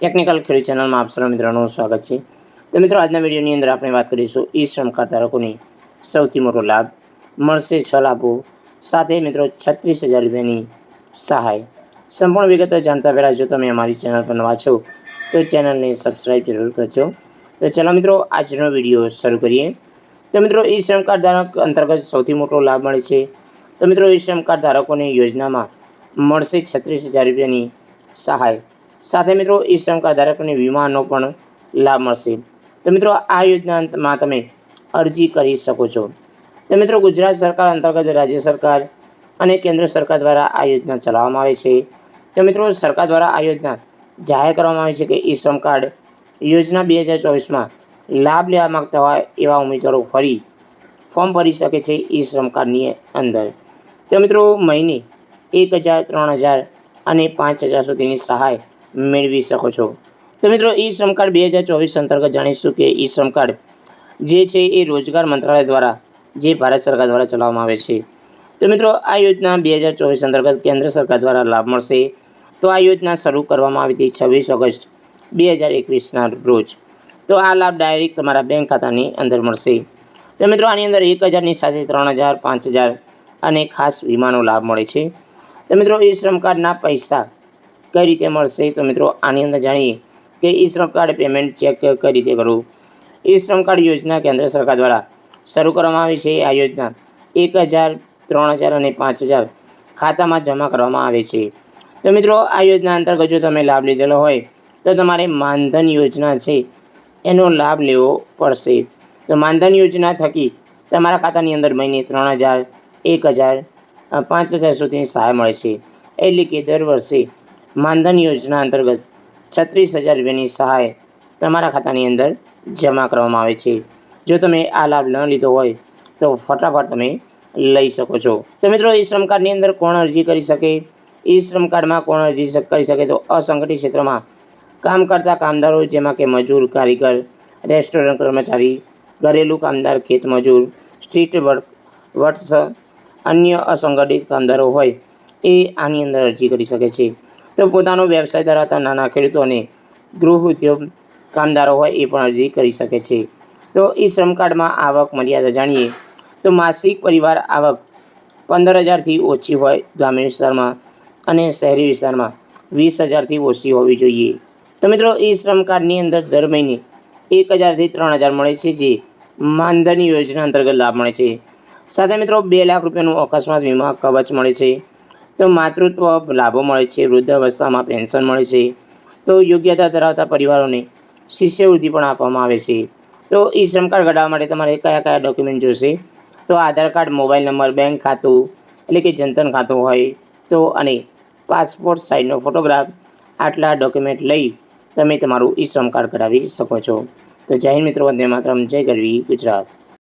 Technical ખેડૂત ચેનલમાં આપ સર્વ મિત્રોનું સ્વાગત છે. તો મિત્રો, આજના વિડીયોની અંદર આપણે વાત કરીશું ઈ શ્રમ કાર્ડ ધારકોને સૌથી મોટો લાભ. મળશે છ લાભો. સાથે મિત્રો, છત્રીસ હજાર રૂપિયાની સહાય. સંપૂર્ણ વિગતો જાણતા પહેલાં જો તમે અમારી ચેનલ પર નવા છો, તો ચેનલને સબસ્ક્રાઈબ જરૂર કરજો. તો ચાલો મિત્રો, આજનો વીડિયો શરૂ કરીએ. તો મિત્રો ઈ શ્રમ કાર્ડ ધારક અંતર્ગત સૌથી મોટો લાભ મળે છે. તો મિત્રો ઈ શ્રમ કાર્ડ ધારકોને યોજનામાં મળશે છત્રીસ હજાર રૂપિયાની સહાય. સાથે મિત્રો ઈ કાર્ડ ધારકોને વીમાનો પણ લાભ મળશે. તો મિત્રો, આ યોજનામાં તમે અરજી કરી શકો છો. તો મિત્રો, ગુજરાત સરકાર અંતર્ગત રાજ્ય સરકાર અને કેન્દ્ર સરકાર દ્વારા આ યોજના ચલાવવામાં આવે છે. તો મિત્રો, સરકાર દ્વારા આ યોજના જાહેર કરવામાં આવી છે કે ઈ શ્રમ કાર્ડ યોજના બે હજાર ચોવીસમાં લાભ લેવા માગતા હોય એવા ઉમેદવારો ફરી ફોર્મ ભરી શકે છે ઈ શ્રમ કાર્ડની અંદર. તો મિત્રો, મહિને એક હજાર, ત્રણ હજાર અને પાંચ હજાર સુધીની સહાય મેળવી શકો છો. તો મિત્રો, ઈ શ્રમ કાર્ડ બે હજાર ચોવીસ અંતર્ગત જાણીશું કે ઈ શ્રમ કાર્ડ જે છે એ રોજગાર મંત્રાલય દ્વારા, જે ભારત સરકાર દ્વારા ચલાવવામાં આવે છે. તો મિત્રો, આ યોજના બે હજાર ચોવીસ અંતર્ગત કેન્દ્ર સરકાર દ્વારા લાભ મળશે. તો આ યોજના શરૂ કરવામાં આવી હતી છવ્વીસ ઓગસ્ટ બે હજાર એકવીસના રોજ. તો આ લાભ ડાયરેક્ટ તમારા બેંક ખાતાની અંદર મળશે. તો મિત્રો, આની અંદર એક હજારની સાથે ત્રણ હજાર, પાંચ હજાર અને ખાસ વીમાનો લાભ મળે છે. તો મિત્રો, ઈ શ્રમ કાર્ડના પૈસા કઈ રીતે મળશે તો મિત્રો આની અંદર જાણીએ કે ઈ શ્રમ કાર્ડ પેમેન્ટ ચેક કઈ રીતે કરવું? ઈ શ્રમ કાર્ડ યોજના કેન્દ્ર સરકાર દ્વારા શરૂ કરવામાં આવી છે. આ યોજના એક હજાર, ત્રણ હજાર અને પાંચ હજાર ખાતામાં જમા કરવામાં આવે છે. તો મિત્રો આ યોજના અંતર્ગત જો તમે લાભ લીધેલો હોય તો તમારે માનધન યોજના છે એનો લાભ લેવો પડશે. તો માનધન યોજના થકી તમારા ખાતાની અંદર મહિને ત્રણ હજાર, એક હજાર, પાંચ હજાર સુધીની સહાય મળે છે. એટલે કે દર વર્ષે માનધન યોજના અંતર્ગત છત્રીસ હજાર રૂપિયાની સહાય તમારા ખાતાની અંદર જમા કરવામાં આવે છે. જો તમે આ લાભ ન લીધો હોય તો ફટાફટ તમે લઈ શકો છો. તો મિત્રો, ઈ શ્રમ કાર્ડની અંદર કોણ અરજી કરી શકે? ઈ શ્રમ કાર્ડમાં કોણ અરજી કરી શકે? તો અસંગઠિત ક્ષેત્રમાં કામ કરતા કામદારો જેમાં કે મજૂર, કારીગર, રેસ્ટોરન્ટ કર્મચારી, ઘરેલું કામદાર ખેતમજૂર સ્ટ્રીટ વર્ક, વર્ક્સ, અન્ય અસંગઠિત કામદારો હોય, એ આની અંદર અરજી કરી શકે છે. તો પોતાનો વ્યવસાય ધરાવતા નાના ખેડૂતો અને ગૃહ ઉદ્યોગ કામદારો હોય એ પણ અરજી કરી શકે છે. તો એ શ્રમ કાર્ડમાં આવક મર્યાદા જાણીએ તો માસિક પરિવાર આવક પંદર હજારથી ઓછી હોય ગ્રામીણ વિસ્તારમાં અને શહેરી વિસ્તારમાં વીસ હજારથી ઓછી હોવી જોઈએ. તો મિત્રો એ શ્રમ કાર્ડની અંદર દર મહિને એક હજારથી ત્રણ હજાર મળે છે, જે માનધન યોજના અંતર્ગત લાભ મળે છે. સાથે મિત્રો બે લાખ રૂપિયાનું અકસ્માત વીમા કવચ મળે છે. તો માતૃત્વ લાભો મળે છે, વૃદ્ધ અવસ્થામાં પેન્શન મળે છે, તો યોગ્યતા ધરાવતા પરિવારોને શિષ્યવૃત્તિ પણ આપવામાં આવે છે. તો ઈ શ્રમ કાર્ડ કઢાવવા માટે તમારે કયા કયા ડોક્યુમેન્ટ જોશે? તો Aadhaar card, mobile number, bank ખાતું, એટલે કે જનધન ખાતું હોય તો અને પાસપોર્ટ સાઇઝનો ફોટોગ્રાફ, આટલા ડોક્યુમેન્ટ લઈ તમે તમારું ઈ શ્રમ કાર્ડ કઢાવી શકો છો. તો જય મિત્રો, વંદે માતરમ, જય ગરવી ગુજરાત.